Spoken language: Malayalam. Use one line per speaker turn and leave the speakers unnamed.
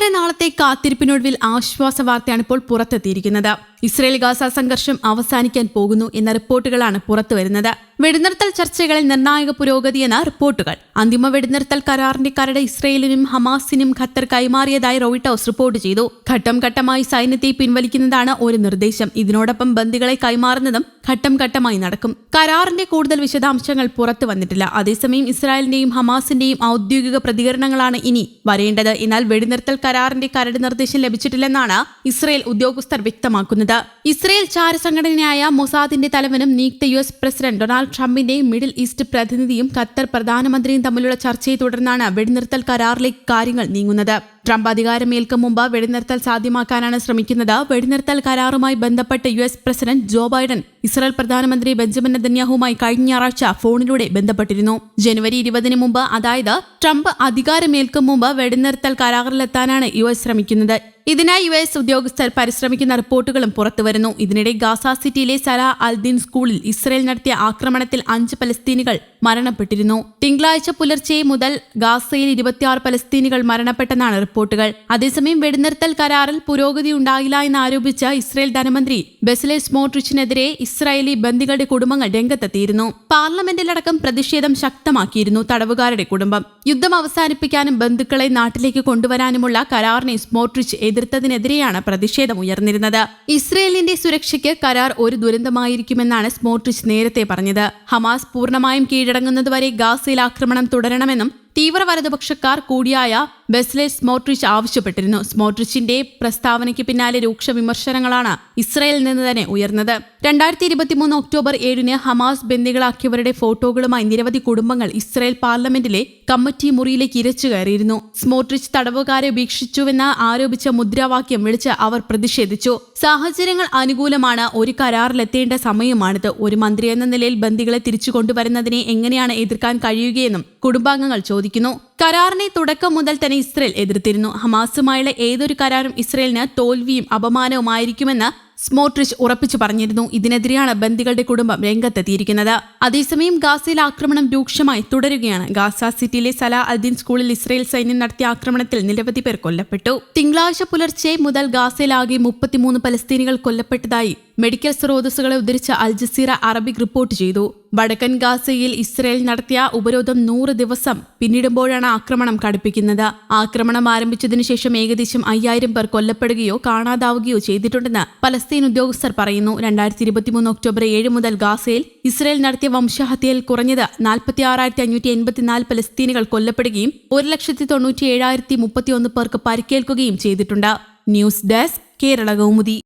ഏറെ നാളത്തെ കാത്തിരിപ്പിനൊടുവിൽ ആശ്വാസ വാർത്തയാണ് ഇപ്പോൾ പുറത്തെത്തിയിരിക്കുന്നത്. ഇസ്രയേൽ ഗാസ സംഘർഷം അവസാനിക്കാൻ പോകുന്നു എന്ന റിപ്പോർട്ടുകളാണ് പുറത്തുവരുന്നത്. വെടിനിർത്തൽ ചർച്ചകളിൽ നിർണായക പുരോഗതിയെന്ന റിപ്പോർട്ടുകൾ. അന്തിമ വെടിനിർത്തൽ കരാറിന്റെ കരട് ഇസ്രയേലിനും ഹമാസിനും ഖത്തർ കൈമാറിയതായി റോയിട്ട് ഹൌസ് റിപ്പോർട്ട് ചെയ്തു. ഘട്ടം ഘട്ടമായി സൈന്യത്തെ പിൻവലിക്കുന്നതാണ് ഒരു നിർദ്ദേശം. ഇതിനോടൊപ്പം ബന്ദികളെ കൈമാറുന്നതും ഘട്ടം ഘട്ടമായി നടക്കും. കരാറിന്റെ കൂടുതൽ വിശദാംശങ്ങൾ പുറത്തു വന്നിട്ടില്ല. അതേസമയം ഇസ്രായേലിന്റെയും ഹമാസിന്റെയും ഔദ്യോഗിക പ്രതികരണങ്ങളാണ് ഇനി വരേണ്ടത്. എന്നാൽ വെടിനിർത്തൽ കരാറിന്റെ കരട് നിർദ്ദേശം ലഭിച്ചിട്ടില്ലെന്നാണ് ഇസ്രായേൽ ഉദ്യോഗസ്ഥർ വ്യക്തമാക്കുന്നത്. ഇസ്രയേൽ ചാരസംഘടനയായ മൊസാദിന്റെ തലവനും നിയുക്ത യു എസ് പ്രസിഡന്റ് ഡൊണാൾഡ് ട്രംപിന്റെയും മിഡിൽ ഈസ്റ്റ് പ്രതിനിധിയും ഖത്തർ പ്രധാനമന്ത്രിയും തമ്മിലുള്ള ചർച്ചയെ തുടർന്നാണ് വെടിനിർത്തൽ കരാറിലേക്ക് കാര്യങ്ങൾ നീങ്ങുന്നത്. ട്രംപ് അധികാരമേൽക്കും മുമ്പ് വെടിനിർത്തൽ സാധ്യമാക്കാനാണ് ശ്രമിക്കുന്നത്. വെടിനിർത്തൽ കരാറുമായി ബന്ധപ്പെട്ട് U S president Joe Biden Israel പ്രധാനമന്ത്രി ബെഞ്ചമിൻ നെതന്യാഹുമായി കഴിഞ്ഞ ഞായറാഴ്ച ഫോണിലൂടെ ബന്ധപ്പെട്ടിരുന്നു. ജനുവരി ഇരുപതിന് മുമ്പ് അതായത് ട്രംപ് അധികാരമേൽക്കും മുമ്പ് വെടിനിർത്തൽ കരാറിലെത്താനാണ് യു എസ് ശ്രമിക്കുന്നത്. ഇതിനായി യു എസ് ഉദ്യോഗസ്ഥർ പരിശ്രമിക്കുന്ന റിപ്പോർട്ടുകളും പുറത്തുവരുന്നു ഇതിനിടെ ഗാസ സിറ്റിയിലെ സലാ അൽദീൻ സ്കൂളിൽ ഇസ്രയേൽ നടത്തിയ ആക്രമണത്തിൽ അഞ്ച് പലസ്തീനികൾ മരണപ്പെട്ടിരുന്നു. തിങ്കളാഴ്ച പുലർച്ചെ മുതൽ ഗാസയിൽ ഇരുപത്തിയാറ് പലസ്തീനികൾ മരണപ്പെട്ടെന്നാണ് റിപ്പോർട്ടുകൾ. അതേസമയം വെടിനിർത്തൽ കരാറിൽ പുരോഗതി ഉണ്ടായില്ല ആരോപിച്ച ഇസ്രയേൽ ധനമന്ത്രി ബെസലെ സ്മോട്രിച്ചിനെതിരെ ഇസ്രായേലി ബന്ദികളുടെ കുടുംബങ്ങൾ രംഗത്തെത്തിയിരുന്നു. പാർലമെന്റിലടക്കം പ്രതിഷേധം ശക്തമാക്കിയിരുന്നു തടവുകാരുടെ കുടുംബം. യുദ്ധം അവസാനിപ്പിക്കാനും ബന്ധുക്കളെ നാട്ടിലേക്ക് കൊണ്ടുവരാനുമുള്ള കരാറിനെ സ്മോട്രിച്ച് എതിർത്തതിനെതിരെയാണ് പ്രതിഷേധം ഉയർന്നിരുന്നത്. ഇസ്രയേലിന്റെ സുരക്ഷയ്ക്ക് കരാർ ഒരു ദുരന്തമായിരിക്കുമെന്നാണ് സ്മോട്രിച്ച് നേരത്തെ പറഞ്ഞത്. ഹമാസ് പൂർണമായും കീഴടങ്ങുന്നതുവരെ ഗാസയിൽ ആക്രമണം തുടരണമെന്നും തീവ്ര വലതുപക്ഷക്കാർ കൂടിയായ ബെസ്ലെ സ്മോട്രിച്ച് ആവശ്യപ്പെട്ടിരുന്നു. സ്മോട്രിച്ചിന്റെ പ്രസ്താവനയ്ക്ക് പിന്നാലെ രൂക്ഷ വിമർശനങ്ങളാണ് ഇസ്രയേലിൽ നിന്ന് തന്നെ ഉയർന്നത്. രണ്ടായിരത്തി ഇരുപത്തിമൂന്ന് ഒക്ടോബർ ഏഴിന് ഹമാസ് ബന്ദികളാക്കിയവരുടെ ഫോട്ടോകളുമായി നിരവധി കുടുംബങ്ങൾ ഇസ്രയേൽ പാർലമെന്റിലെ കമ്മിറ്റി മുറിയിലേക്ക് ഇരച്ചു കയറിയിരുന്നു. സ്മോട്രിച്ച് തടവുകാരെ ഉപേക്ഷിച്ചുവെന്ന് ആരോപിച്ച മുദ്രാവാക്യം വിളിച്ച് അവർ പ്രതിഷേധിച്ചു. സാഹചര്യങ്ങൾ അനുകൂലമാണ് ഒരു കരാറിലെത്തേണ്ട സമയമാണിത്. ഒരു മന്ത്രി എന്ന നിലയിൽ ബന്ദികളെ തിരിച്ചു കൊണ്ടുവരുന്നതിനെ എങ്ങനെയാണ് എതിർക്കാൻ കഴിയുകയെന്നും കുടുംബാംഗങ്ങൾ ചോദിക്കുന്നു കരാറിനെ തുടക്കം മുതൽ തന്നെ ഇസ്രയേൽ എതിർത്തിരുന്നു. ഹമാസുമായുള്ള ഏതൊരു കരാറും ഇസ്രയേലിന് തോൽവിയും അപമാനവുമായിരിക്കുമെന്ന് സ്മോട്രിച്ച് ഉറപ്പിച്ചു പറഞ്ഞിരുന്നു. ഇതിനെതിരെയാണ് ബന്ദികളുടെ കുടുംബം രംഗത്തെത്തിയിരിക്കുന്നത്. അതേസമയം ഗാസയിൽ ആക്രമണം രൂക്ഷമായി തുടരുകയാണ്. ഗാസ സിറ്റിയിലെ സലാ അൽദീൻ സ്കൂളിൽ ഇസ്രയേൽ സൈന്യം നടത്തിയ ആക്രമണത്തിൽ നിരവധി പേർ കൊല്ലപ്പെട്ടു. തിങ്കളാഴ്ച പുലർച്ചെ മുതൽ ഗാസയിലാകെ മുപ്പത്തിമൂന്ന് പലസ്തീനികൾ കൊല്ലപ്പെട്ടതായി മെഡിക്കൽ സ്രോതസ്സുകളെ ഉദ്ധരിച്ച അൽ ജസീറ അറബിക് റിപ്പോർട്ട് ചെയ്തു. വടക്കൻ ഗാസയിൽ ഇസ്രയേൽ നടത്തിയ ഉപരോധം നൂറ് ദിവസം പിന്നിടുമ്പോഴാണ് ആക്രമണം കടുപ്പിക്കുന്നത്. ആക്രമണം ആരംഭിച്ചതിനു ശേഷം ഏകദേശം അയ്യായിരം പേർ കൊല്ലപ്പെടുകയോ കാണാതാവുകയോ ചെയ്തിട്ടുണ്ടെന്ന് പലസ്തീൻ ഉദ്യോഗസ്ഥർ പറയുന്നു. രണ്ടായിരത്തി ഇരുപത്തിമൂന്ന് ഒക്ടോബർ ഏഴ് മുതൽ ഗാസയിൽ ഇസ്രയേൽ നടത്തിയ വംശഹത്യയിൽ കുറഞ്ഞത് നാൽപ്പത്തി ആറായിരത്തി അഞ്ഞൂറ്റി എൺപത്തിനാല് പലസ്തീനുകൾ കൊല്ലപ്പെടുകയും ഒരു ലക്ഷത്തി തൊണ്ണൂറ്റി ഏഴായിരത്തി മുപ്പത്തിയൊന്ന് പേർക്ക് പരിക്കേൽക്കുകയും ചെയ്തിട്ടുണ്ട്. News desk Kerala Kaumudi.